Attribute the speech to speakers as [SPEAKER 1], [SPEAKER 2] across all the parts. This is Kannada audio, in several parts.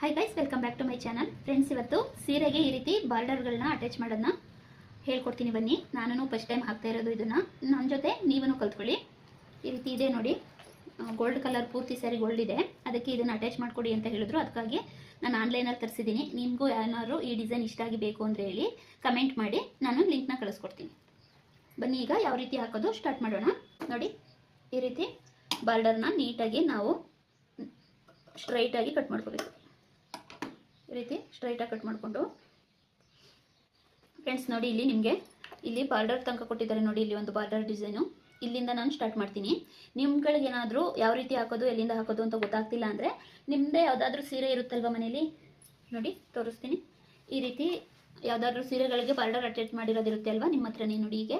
[SPEAKER 1] Hi guys welcome back to my channel friends ಇವತ್ತು ಸೀರೆಗೆ ಈ ರೀತಿ ಬಾರ್ಡರ್ಗಳನ್ನ ಅಟ್ಯಾಚ್ ಮಾಡೋದನ್ನ ಹೇಳ್ಕೊಡ್ತೀನಿ ಬನ್ನಿ. ನಾನು ಫಸ್ಟ್ ಟೈಮ್ ಹಾಕ್ತಾ ಇರೋದು ಇದನ್ನು. ನನ್ನ ಜೊತೆ ನೀವೂ ಕಲ್ತ್ಕೊಳ್ಳಿ. ಈ ರೀತಿ ಇದೆ ನೋಡಿ. ಗೋಲ್ಡ್ ಕಲರ್ ಪೂರ್ತಿ ಸ್ಯಾರಿ ಗೋಲ್ಡ್ ಇದೆ. ಅದಕ್ಕೆ ಇದನ್ನು ಅಟ್ಯಾಚ್ ಮಾಡಿಕೊಡಿ ಅಂತ ಹೇಳಿದ್ರು. ಅದಕ್ಕಾಗಿ ನಾನು ಆನ್ಲೈನಲ್ಲಿ ತರಿಸಿದ್ದೀನಿ ನಿಮಗೂ ಏನಾದ್ರು ಈ ಡಿಸೈನ್ ಇಷ್ಟ ಆಗಿ ಬೇಕು ಅಂದರೆ ಹೇಳಿ ಕಮೆಂಟ್ ಮಾಡಿ. ನಾನು ಲಿಂಕ್ನ ಕಳಿಸ್ಕೊಡ್ತೀನಿ. ಬನ್ನಿ ಈಗ ಯಾವ ರೀತಿ ಹಾಕೋದು ಸ್ಟಾರ್ಟ್ ಮಾಡೋಣ. ನೋಡಿ, ಈ ರೀತಿ ಬಾರ್ಡರ್ನ ನೀಟಾಗಿ ನಾವು ಸ್ಟ್ರೈಟಾಗಿ ಕಟ್ ಮಾಡ್ಕೋಬೇಕು. ಈ ರೀತಿ ಸ್ಟ್ರೈಟಾಗಿ ಕಟ್ ಮಾಡಿಕೊಂಡು. ಫ್ರೆಂಡ್ಸ್ ನೋಡಿ ಇಲ್ಲಿ ನಿಮಗೆ ಇಲ್ಲಿ ಬಾರ್ಡರ್ ತನಕ ಕೊಟ್ಟಿದ್ದಾರೆ ನೋಡಿ ಇಲ್ಲಿ ಒಂದು ಬಾರ್ಡರ್ ಡಿಸೈನು ಇಲ್ಲಿಂದ ನಾನು ಸ್ಟಾರ್ಟ್ ಮಾಡ್ತೀನಿ. ನಿಮ್ಗಳಿಗೆ ಏನಾದರೂ ಯಾವ ರೀತಿ ಹಾಕೋದು, ಎಲ್ಲಿಂದ ಹಾಕೋದು ಅಂತ ಗೊತ್ತಾಗ್ತಿಲ್ಲ ಅಂದರೆ ನಿಮ್ಮದೇ ಯಾವುದಾದ್ರೂ ಸೀರೆ ಇರುತ್ತಲ್ವ ಮನೇಲಿ? ನೋಡಿ, ತೋರಿಸ್ತೀನಿ. ಈ ರೀತಿ ಯಾವುದಾದ್ರೂ ಸೀರೆಗಳಿಗೆ ಬಾರ್ಡರ್ ಅಟ್ಯಾಚ್ ಮಾಡಿರೋದಿರುತ್ತೆ ಅಲ್ವಾ ನಿಮ್ಮ ಹತ್ರನೇ ನೋಡಿ ಹೀಗೆ.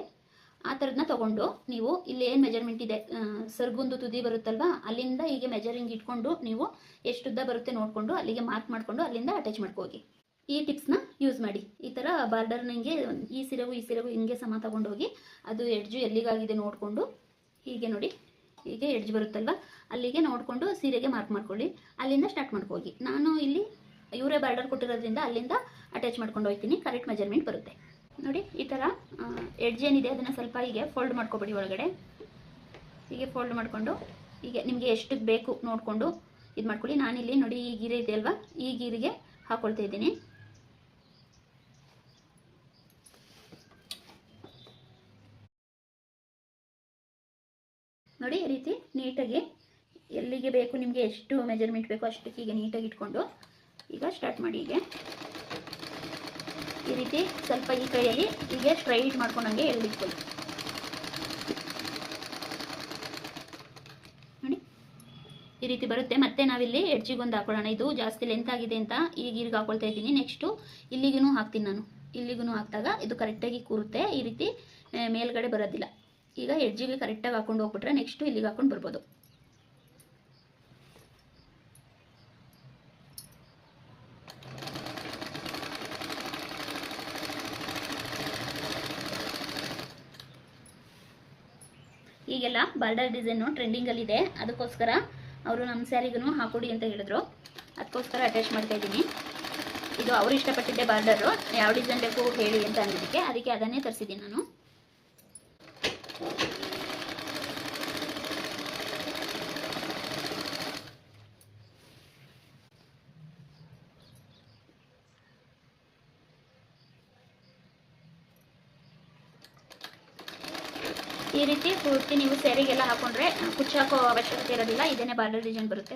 [SPEAKER 1] ಆ ಥರದನ್ನ ತೊಗೊಂಡು ನೀವು ಇಲ್ಲಿ ಏನು ಮೆಜರ್ಮೆಂಟ್ ಇದೆ? ಸರ್ಗೊಂದು ತುದಿ ಬರುತ್ತಲ್ವಾ? ಅಲ್ಲಿಂದ ಹೀಗೆ ಮೆಜರಿಂಗ್ ಇಟ್ಕೊಂಡು ನೀವು ಎಷ್ಟು ಉದ್ದ ಬರುತ್ತೆ ನೋಡಿಕೊಂಡು ಅಲ್ಲಿಗೆ ಮಾರ್ಕ್ ಮಾಡಿಕೊಂಡು ಅಲ್ಲಿಂದ ಅಟ್ಯಾಚ್ ಮಾಡ್ಕೋಗಿ ಈ ಟಿಪ್ಸ್ನ ಯೂಸ್ ಮಾಡಿ. ಈ ಥರ ಬಾರ್ಡರ್ ಹಿಂಗೆ ಈ ಸಿರವು ಈ ಸೀರೆಗೂ ಹಿಂಗೆ ಸಮ ತೊಗೊಂಡೋಗಿ ಅದು ಎಡ್ಜು ಎಲ್ಲಿಗಾಗಿದೆ ನೋಡಿಕೊಂಡು ಹೀಗೆ ನೋಡಿ, ಹೀಗೆ ಎಡ್ಜ್ ಬರುತ್ತಲ್ವ? ಅಲ್ಲಿಗೆ ನೋಡಿಕೊಂಡು ಸೀರೆಗೆ ಮಾರ್ಕ್ ಮಾಡ್ಕೊಳ್ಳಿ. ಅಲ್ಲಿಂದ ಸ್ಟಾರ್ಟ್ ಮಾಡ್ಕೋಗಿ ನಾನು ಇಲ್ಲಿ ಇವರೇ ಬಾರ್ಡರ್ ಕೊಟ್ಟಿರೋದ್ರಿಂದ ಅಲ್ಲಿಂದ ಅಟ್ಯಾಚ್ ಮಾಡ್ಕೊಂಡು ಹೋಗ್ತೀನಿ. ಕರೆಕ್ಟ್ ಮೆಜರ್ಮೆಂಟ್ ಬರುತ್ತೆ. ನೋಡಿ, ಈ ಥರ ಎಡ್ಜ್ ಏನಿದೆ ಅದನ್ನು ಸ್ವಲ್ಪ ಹೀಗೆ ಫೋಲ್ಡ್ ಮಾಡ್ಕೊಬಿಡಿ ಒಳಗಡೆ. ಹೀಗೆ ಫೋಲ್ಡ್ ಮಾಡಿಕೊಂಡು, ಹೀಗೆ ನಿಮಗೆ ಎಷ್ಟು ಬೇಕು ನೋಡಿಕೊಂಡು ಇದು ಮಾಡ್ಕೊಳ್ಳಿ. ನಾನಿಲ್ಲಿ ನೋಡಿ ಈ ಗೀರೆ ಇದೆ ಅಲ್ವಾ? ಈ ಗೀರಿಗೆ ಹಾಕೊಳ್ತಾ ಇದ್ದೀನಿ. ನೋಡಿ, ಈ ರೀತಿ ನೀಟಾಗಿ ಎಲ್ಲಿಗೆ ಬೇಕು, ನಿಮಗೆ ಎಷ್ಟು ಮೆಜರ್ಮೆಂಟ್ ಬೇಕು ಅಷ್ಟಕ್ಕೆ ಈಗ ನೀಟಾಗಿ ಇಟ್ಕೊಂಡು ಈಗ ಸ್ಟಾರ್ಟ್ ಮಾಡಿ ಹೀಗೆ. ಈ ರೀತಿ ಸ್ವಲ್ಪ ಈ ಕೈಯಲ್ಲಿ ಹೀಗೆ ಸ್ಟ್ರೈಟ್ ಮಾಡ್ಕೊಂಡಂಗೆ ಎಳ್ದಿಟ್ಕೊಳ್ಳಿ. ನೋಡಿ, ಈ ರೀತಿ ಬರುತ್ತೆ. ಮತ್ತೆ ನಾವಿಲ್ಲಿ ಎಡ್ಜಿಗೊಂದು ಹಾಕೊಳ್ಳೋಣ. ಇದು ಜಾಸ್ತಿ ಲೆಂತ್ ಆಗಿದೆ ಅಂತ ಈಗ ಈಗ ಹಾಕೊಳ್ತಾ ಇದ್ದೀನಿ. ನೆಕ್ಸ್ಟು ಇಲ್ಲಿಗೂ ಹಾಕ್ತೀನಿ ನಾನು. ಇಲ್ಲಿಗೂ ಹಾಕಿದಾಗ ಇದು ಕರೆಕ್ಟಾಗಿ ಕೂರುತ್ತೆ. ಈ ರೀತಿ ಮೇಲ್ಗಡೆ ಬರೋದಿಲ್ಲ. ಈಗ ಎಡ್ಜಿಗೆ ಕರೆಕ್ಟಾಗಿ ಹಾಕೊಂಡು ಹೋಗ್ಬಿಟ್ರೆ ನೆಕ್ಸ್ಟು ಇಲ್ಲಿಗೆ ಹಾಕೊಂಡು ಬರ್ಬೋದು. ಈಗೆಲ್ಲ ಬಾರ್ಡರ್ ಡಿಸೈನು ಟ್ರೆಂಡಿಂಗಲ್ಲಿದೆ. ಅದಕ್ಕೋಸ್ಕರ ಅವರು ನಮ್ಮ ಸ್ಯಾರಿಗೂ ಹಾಕೊಡಿ ಅಂತ ಹೇಳಿದ್ರು. ಅದಕ್ಕೋಸ್ಕರ ಅಟ್ಯಾಚ್ ಮಾಡ್ತಾ ಇದ್ದೀನಿ. ಇದು ಅವರು ಇಷ್ಟಪಟ್ಟಿದ್ದೆ ಬಾರ್ಡರು. ಯಾವ ಡಿಸೈನ್ ಬೇಕು ಹೇಳಿ ಅಂತ ಅಂದಿದ್ದಕ್ಕೆ ಅದಕ್ಕೆ ಅದನ್ನೇ ತರಿಸಿದ್ದೀನಿ ನಾನು. ಈ ರೀತಿ ಪೂರ್ತಿ ನೀವು ಸ್ಯಾರಿಗೆಲ್ಲ ಹಾಕೊಂಡ್ರೆ ಕುಚ್ಚಾಕೋ ಅವಶ್ಯಕತೆ ಇರೋದಿಲ್ಲ ಇದೇನೆ ಬಾರ್ಡರ್ ಡಿಸೈನ್ ಬರುತ್ತೆ.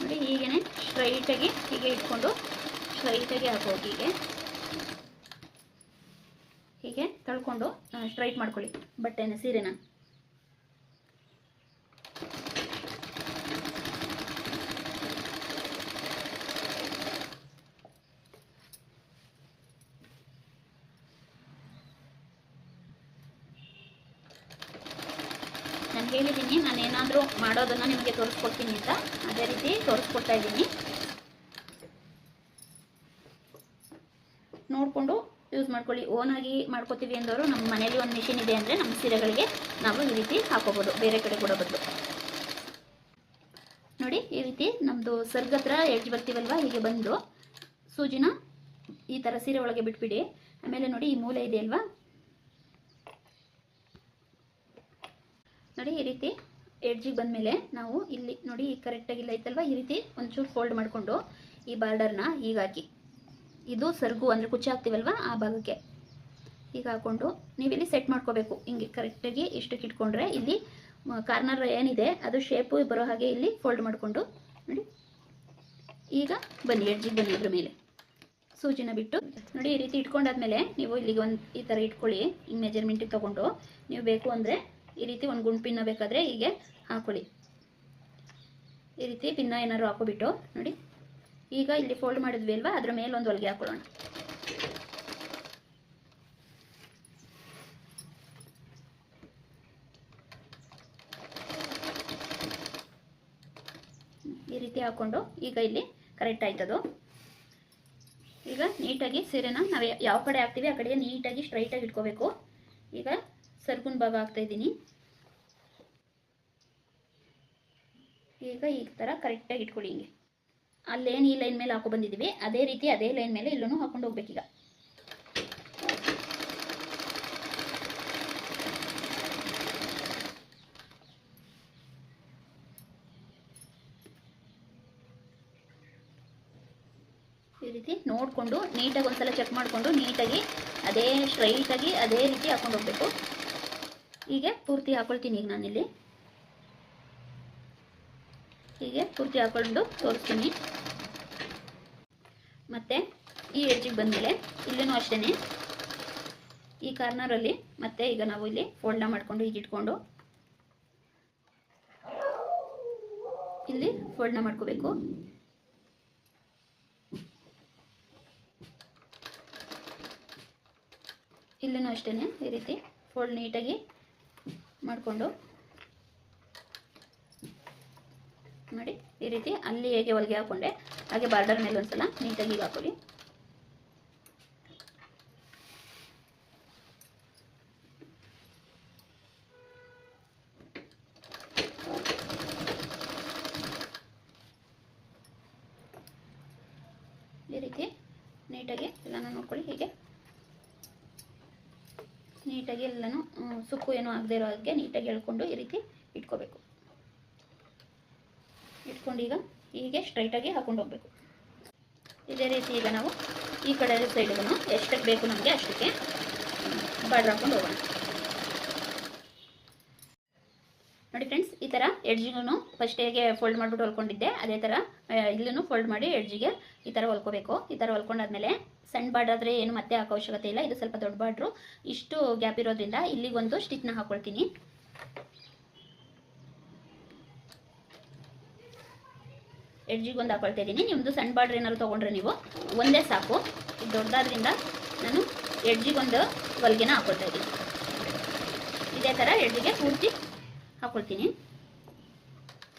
[SPEAKER 1] ನೋಡಿ, ಹೀಗೇನೆ ಸ್ಟ್ರೈಟಾಗಿ ಹೀಗೆ ಇಟ್ಕೊಂಡು ಸ್ಟ್ರೈಟಾಗಿ ಹಾಕೋದು ಹೀಗೆ. ಹೀಗೆ ತಳ್ಕೊಂಡು ಸ್ಟ್ರೈಟ್ ಮಾಡ್ಕೊಳ್ಳಿ ಬಟ್ಟೆನ, ಸೀರೆನ. ಹೇಳಿದ್ದೀನಿ. ನಾನು ಏನಾದರೂ ಮಾಡೋದನ್ನು ನಿಮಗೆ ತೋರಿಸ್ಕೊಡ್ತೀನಿ ಅಂತ. ಅದೇ ರೀತಿ ತೋರಿಸ್ಕೊಡ್ತಾ ಇದ್ದೀನಿ. ನೋಡಿಕೊಂಡು ಯೂಸ್ ಮಾಡ್ಕೊಳ್ಳಿ. ಓನಾಗಿ ಮಾಡ್ಕೋತೀವಿ ಅಂದವರು ನಮ್ಮ ಮನೇಲಿ ಒಂದು ಮಿಷಿನ್ ಇದೆ ಅಂದರೆ ನಮ್ಮ ಸೀರೆಗಳಿಗೆ ನಾವು ಈ ರೀತಿ ಹಾಕೋಬೋದು. ಬೇರೆ ಕಡೆ ಕೂಡ ಬದಲು ನೋಡಿ, ಈ ರೀತಿ ನಮ್ಮದು ಸರ್ಗತ್ರ ಎಡ್ಜ್ ಬರ್ತೀವಲ್ವ? ಹೀಗೆ ಬಂದು ಸೂಜಿನ ಈ ಥರ ಸೀರೆ ಒಳಗೆ ಬಿಟ್ಬಿಡಿ. ಆಮೇಲೆ ನೋಡಿ ಈ ಮೂಲೆ ಇದೆ ಅಲ್ವಾ? ನೋಡಿ ಈ ರೀತಿ ಎಡ್ಜಿಗೆ ಬಂದಮೇಲೆ ನಾವು ಇಲ್ಲಿ ನೋಡಿ ಕರೆಕ್ಟಾಗಿ ಇಲ್ಲ ಐತಲ್ವ? ಈ ರೀತಿ ಒಂಚೂರು ಫೋಲ್ಡ್ ಮಾಡಿಕೊಂಡು ಈ ಬಾರ್ಡರ್ನ ಹೀಗಾಕಿ ಇದು ಸರ್ಗು ಅಂದರೆ ಕುಚ್ಚು ಹಾಕ್ತೀವಲ್ವ? ಆ ಭಾಗಕ್ಕೆ ಈಗ ಹಾಕ್ಕೊಂಡು ನೀವಿಲ್ಲಿ ಸೆಟ್ ಮಾಡ್ಕೋಬೇಕು. ಹಿಂಗೆ ಕರೆಕ್ಟಾಗಿ ಇಷ್ಟಕ್ಕೆ ಇಟ್ಕೊಂಡ್ರೆ ಇಲ್ಲಿ ಕಾರ್ನರ್ ಏನಿದೆ, ಅದು ಶೇಪು ಬರೋ ಹಾಗೆ ಇಲ್ಲಿ ಫೋಲ್ಡ್ ಮಾಡಿಕೊಂಡು ನೋಡಿ. ಈಗ ಬನ್ನಿ ಎಡ್ಜಿಗೆ ಬನ್ನಿ ಇದ್ರ ಮೇಲೆ. ಸೂಜಿನ ಬಿಟ್ಟು ನೋಡಿ ಈ ರೀತಿ ಇಟ್ಕೊಂಡಾದ್ಮೇಲೆ ನೀವು ಇಲ್ಲಿಗೆ ಒಂದು ಈ ಥರ ಇಟ್ಕೊಳ್ಳಿ. ಹಿಂಗೆ ಮೆಜರ್ಮೆಂಟಿಗೆ ತೊಗೊಂಡು ನೀವು ಬೇಕು ಅಂದರೆ ಈ ರೀತಿ ಒಂದು ಗುಂಡು ಪಿನ್ನ ಬೇಕಾದರೆ ಹೀಗೆ ಹಾಕೊಳ್ಳಿ. ಈ ರೀತಿ ಪಿನ್ನ ಏನಾದ್ರು ಹಾಕೋಬಿಟ್ಟು ನೋಡಿ. ಈಗ ಇಲ್ಲಿ ಫೋಲ್ಡ್ ಮಾಡಿದ್ವಿ ಅಲ್ವಾ? ಅದ್ರ ಮೇಲೆ ಒಂದು ಹೊಲಿಗೆ ಹಾಕೊಳ್ಳೋಣ. ಈ ರೀತಿ ಹಾಕೊಂಡು ಈಗ ಇಲ್ಲಿ ಕರೆಕ್ಟ್ ಆಯ್ತದು. ಈಗ ನೀಟಾಗಿ ಸೀರೆನ ನಾವು ಯಾವ ಕಡೆ ಹಾಕ್ತೀವಿ, ಆ ಕಡೆ ನೀಟಾಗಿ ಸ್ಟ್ರೈಟಾಗಿ ಇಟ್ಕೋಬೇಕು. ಈಗ ಸರ್ಗುನ್ ಭಾಗ ಹಾಕ್ತಾ ಇದ್ದೀನಿ. ಈಗ ಈ ಥರ ಕರೆಕ್ಟಾಗಿ ಇಟ್ಕೊಳ್ಳಿ ಹಿಂಗೆ. ಅಲ್ಲೇನು ಈ ಲೈನ್ ಮೇಲೆ ಹಾಕೊ ಬಂದಿದ್ದೀವಿ ಅದೇ ರೀತಿ ಅದೇ ಲೈನ್ ಮೇಲೆ ಇಲ್ಲೂ ಹಾಕೊಂಡು ಹೋಗ್ಬೇಕೀಗ ಈ ರೀತಿ ನೋಡಿಕೊಂಡು, ನೀಟಾಗಿ ಒಂದ್ಸಲ ಚೆಕ್ ಮಾಡಿಕೊಂಡು, ನೀಟಾಗಿ, ಅದೇ ಸ್ಟ್ರೈಟಾಗಿ ಅದೇ ರೀತಿ ಹಾಕೊಂಡು ಹೋಗ್ಬೇಕು. ಹೀಗೆ ಪೂರ್ತಿ ಹಾಕೊಳ್ತೀನಿ ಈಗ ನಾನಿಲ್ಲಿ. ಹೀಗೆ ಪೂರ್ತಿ ಹಾಕೊಂಡು ತೋರಿಸ್ತೀನಿ. ಮತ್ತು ಈ ಎಡ್ಜಿಗೆ ಬಂದಮೇಲೆ ಇಲ್ಲೂ ಅಷ್ಟೇ ಈ ಕಾರ್ನರಲ್ಲಿ ಮತ್ತೆ ಈಗ ನಾವು ಇಲ್ಲಿ ಫೋಲ್ಡ್ನ ಮಾಡಿಕೊಂಡು ಹೀಗೆ ಇಟ್ಕೊಂಡು ಇಲ್ಲಿ ಫೋಲ್ಡ್ನ ಮಾಡ್ಕೋಬೇಕು. ಇಲ್ಲೂ ಅಷ್ಟೇ ಈ ರೀತಿ ಫೋಲ್ಡ್ ನೀಟಾಗಿ ಮಾಡಿಕೊಂಡು ನೋಡಿ, ಈ ರೀತಿ ಅಲ್ಲಿ ಹೇಗೆ ಹೊಲಿಗೆ ಹಾಕೊಂಡೆ ಹಾಗೆ ಬಾರ್ಡರ್ ಮೇಲೆ ಒಂದ್ಸಲ ನೀಟಾಗಿ ಹಾಕೊಳ್ಳಿ. ಈ ರೀತಿ ನೀಟಾಗಿ ಎಲ್ಲನೂ ನೋಡ್ಕೊಳ್ಳಿ, ಹೀಗೆ ನೀಟಾಗಿ ಎಲ್ಲನೂ ಸುಕ್ಕು ಏನೂ ಆಗದೆ ಇರೋ ಹಾಗೆ ನೀಟಾಗಿ ಎಳ್ಕೊಂಡು ಈ ರೀತಿ ಇಟ್ಕೋಬೇಕು. ಇಟ್ಕೊಂಡು ಈಗ ಹೀಗೆ ಸ್ಟ್ರೈಟಾಗಿ ಹಾಕೊಂಡು ಹೋಗ್ಬೇಕು. ಇದೇ ರೀತಿ ಈಗ ನಾವು ಈ ಕಡೆ ಸೈಡ್ಗೂ ಎಷ್ಟಕ್ಕೆ ಬೇಕು ನಮಗೆ ಅಷ್ಟಕ್ಕೆ ಬಾರ್ಡ್ರ್ ಹಾಕೊಂಡು ಹೋಗೋಣ. ನೋಡಿ ಫ್ರೆಂಡ್ಸ್ ಈ ಥರ ಎಡ್ಜಿಗೂ ಫಸ್ಟ್ ಹೇಗೆ ಫೋಲ್ಡ್ ಮಾಡಿಬಿಟ್ಟು ಹೊಲ್ಕೊಂಡಿದ್ದೆ, ಅದೇ ಥರ ಇಲ್ಲೂ ಫೋಲ್ಡ್ ಮಾಡಿ ಎಡ್ಜಿಗೆ ಈ ಥರ ಹೊಲ್ಕೋಬೇಕು. ಈ ಥರ ಹೊಲ್ಕೊಂಡಾದ್ಮೇಲೆ ಸಣ್ಣ ಬಾರ್ಡರ್ ಆದರೆ ಏನು ಮತ್ತೆ ಹಾಕೋ ಅವಶ್ಯಕತೆ ಇಲ್ಲ, ಇದು ಸ್ವಲ್ಪ ದೊಡ್ಡ ಬಾರ್ಡ್ರು. ಇಷ್ಟು ಗ್ಯಾಪ್ ಇರೋದ್ರಿಂದ ಇಲ್ಲಿಗೊಂದು ಸ್ಟಿಚ್ನ ಹಾಕ್ಕೊಳ್ತೀನಿ ಎಡ್ಜಿಗೊಂದು ಹಾಕೊಳ್ತಾ ಇದ್ದೀನಿ. ನಿಮ್ಮದು ಸಣ್ಣ ಬಾರ್ಡ್ರ್ ಏನಾದ್ರು ತೊಗೊಂಡ್ರೆ ನೀವು, ಒಂದೇ ಸಾಕು. ದೊಡ್ಡದಾದ್ರಿಂದ ನಾನು ಎಡ್ಜಿಗೊಂದು ಹೊಲಿಗೆನ ಹಾಕೊಳ್ತಾ ಇದ್ದೀನಿ. ಇದೇ ಥರ ಎಡ್ಜಿಗೆ ಪೂರ್ತಿ ಹಾಕೊಳ್ತೀನಿ.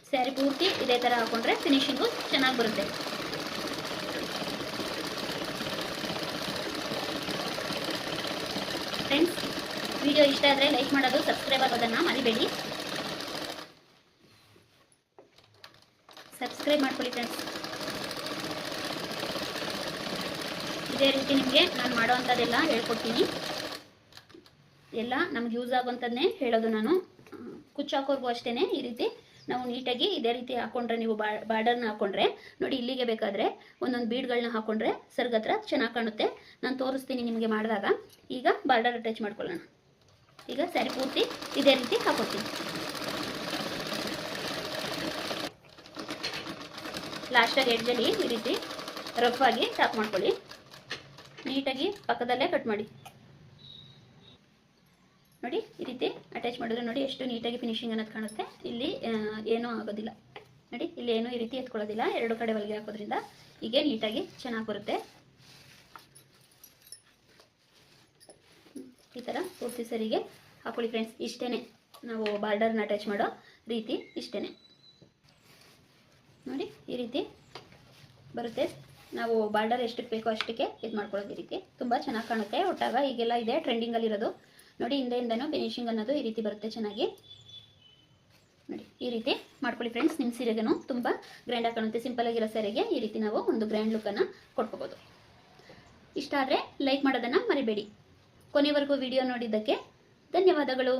[SPEAKER 1] ಸ್ಯಾರಿ ಪೂರ್ತಿ ಇದೇ ಥರ ಹಾಕೊಂಡ್ರೆ ಫಿನಿಶಿಂಗು ಚೆನ್ನಾಗಿ ಬರುತ್ತೆ. ಫ್ರೆಂಡ್ಸ್ ವಿಡಿಯೋ ಇಷ್ಟ ಆದರೆ ಲೈಕ್ ಮಾಡೋದು ಸಬ್ಸ್ಕ್ರೈಬ್ ಆಗೋದನ್ನು ಮರಿಬೇಡಿ. ಸಬ್ಸ್ಕ್ರೈಬ್ ಮಾಡ್ಕೊಳ್ಳಿ ಫ್ರೆಂಡ್ಸ್ ಇದೇ ರೀತಿ ನಿಮಗೆ ನಾನು ಮಾಡೋವಂಥದ್ದೆಲ್ಲ ಹೇಳ್ಕೊಡ್ತೀನಿ. ಎಲ್ಲ ನಮ್ಗೆ ಯೂಸ್ ಆಗುವಂಥದ್ದನ್ನೇ ಹೇಳೋದು ನಾನು. ಕುಚ್ಚು ಹಾಕೋರ್ಗೂ ಅಷ್ಟೇ ಈ ರೀತಿ. ನಾವು ನೀಟಾಗಿ ಇದೇ ರೀತಿ ಹಾಕೊಂಡ್ರೆ, ನೀವು ಬಾರ್ಡರ್ನ ಹಾಕೊಂಡ್ರೆ, ನೋಡಿ ಇಲ್ಲಿಗೆ ಬೇಕಾದರೆ ಒಂದೊಂದು ಬೀಡ್ಗಳನ್ನ ಹಾಕೊಂಡ್ರೆ ಸರ್ಗತ್ರ ಚೆನ್ನಾಗಿ ಕಾಣುತ್ತೆ. ನಾನು ತೋರಿಸ್ತೀನಿ ನಿಮಗೆ ಮಾಡಿದಾಗ. ಈಗ ಬಾರ್ಡರ್ ಅಟ್ಯಾಚ್ ಮಾಡ್ಕೊಳ್ಳೋಣ. ಈಗ ಸ್ಯಾರಿ ಪೂರ್ತಿ ಇದೇ ರೀತಿ ಹಾಕೊಡ್ತೀನಿ ಲಾಸ್ಟಾಗಿ ಎಡ್ಜಲ್ಲಿ ಈ ರೀತಿ ರಫ್ ಆಗಿ ಚಾಕ್ ಮಾಡ್ಕೊಳ್ಳಿ. ನೀಟಾಗಿ ಪಕ್ಕದಲ್ಲೇ ಕಟ್ ಮಾಡಿ. ನೋಡಿ ಈ ರೀತಿ ಅಟ್ಯಾಚ್ ಮಾಡಿದ್ರೆ ನೋಡಿ ಎಷ್ಟು ನೀಟಾಗಿ ಫಿನಿಶಿಂಗ್ ಅನ್ನೋದು ಕಾಣುತ್ತೆ. ಇಲ್ಲಿ ಏನೂ ಆಗೋದಿಲ್ಲ. ನೋಡಿ, ಇಲ್ಲಿ ಏನೂ ಈ ರೀತಿ ಎತ್ಕೊಳ್ಳೋದಿಲ್ಲ. ಎರಡು ಕಡೆ ಹೊಲಿಗೆ ಹಾಕೋದ್ರಿಂದ ಹೀಗೆ ನೀಟಾಗಿ ಚೆನ್ನಾಗಿ ಬರುತ್ತೆ. ಈ ಥರ ಪೂರ್ತಿ ಸರಿಗೆ ಹಾಕೊಳ್ಳಿ ಫ್ರೆಂಡ್ಸ್ ಇಷ್ಟೇ ನಾವು ಬಾರ್ಡರ್ನ ಅಟ್ಯಾಚ್ ಮಾಡೋ ರೀತಿ ಇಷ್ಟೇ ನೋಡಿ, ಈ ರೀತಿ ಬರುತ್ತೆ. ನಾವು ಬಾರ್ಡರ್ ಎಷ್ಟಕ್ಕೆ ಬೇಕೋ ಅಷ್ಟಕ್ಕೆ ಇದು ಮಾಡ್ಕೊಳ್ಳೋದು ಈ ರೀತಿ. ತುಂಬ ಚೆನ್ನಾಗಿ ಕಾಣುತ್ತೆ. ಒಟ್ಟಾಗ ಈಗೆಲ್ಲ ಇದೆ ಟ್ರೆಂಡಿಂಗಲ್ಲಿರೋದು ನೋಡಿ ಹಿಂದೆಯಿಂದನೂ ಫಿನಿಶಿಂಗ್ ಅನ್ನೋದು ಈ ರೀತಿ ಬರುತ್ತೆ ಚೆನ್ನಾಗಿ. ನೋಡಿ, ಈ ರೀತಿ ಮಾಡ್ಕೊಳ್ಳಿ ಫ್ರೆಂಡ್ಸ್ ನಿಮ್ಮ ಸೀರೆಗೂ ತುಂಬ ಗ್ರ್ಯಾಂಡಾಗಿ ಕಾಣುತ್ತೆ. ಸಿಂಪಲ್ ಆಗಿರೋ ಸೀರೆಗೆ ಈ ರೀತಿ ನಾವು ಒಂದು ಗ್ರ್ಯಾಂಡ್ ಲುಕ್ಕನ್ನು ಕೊಟ್ಕೋಬೋದು. ಇಷ್ಟ ಆದರೆ ಲೈಕ್ ಮಾಡೋದನ್ನು ಮರಿಬೇಡಿ. ಕೊನೆವರೆಗೂ ವಿಡಿಯೋ ನೋಡಿದ್ದಕ್ಕೆ ಧನ್ಯವಾದಗಳು.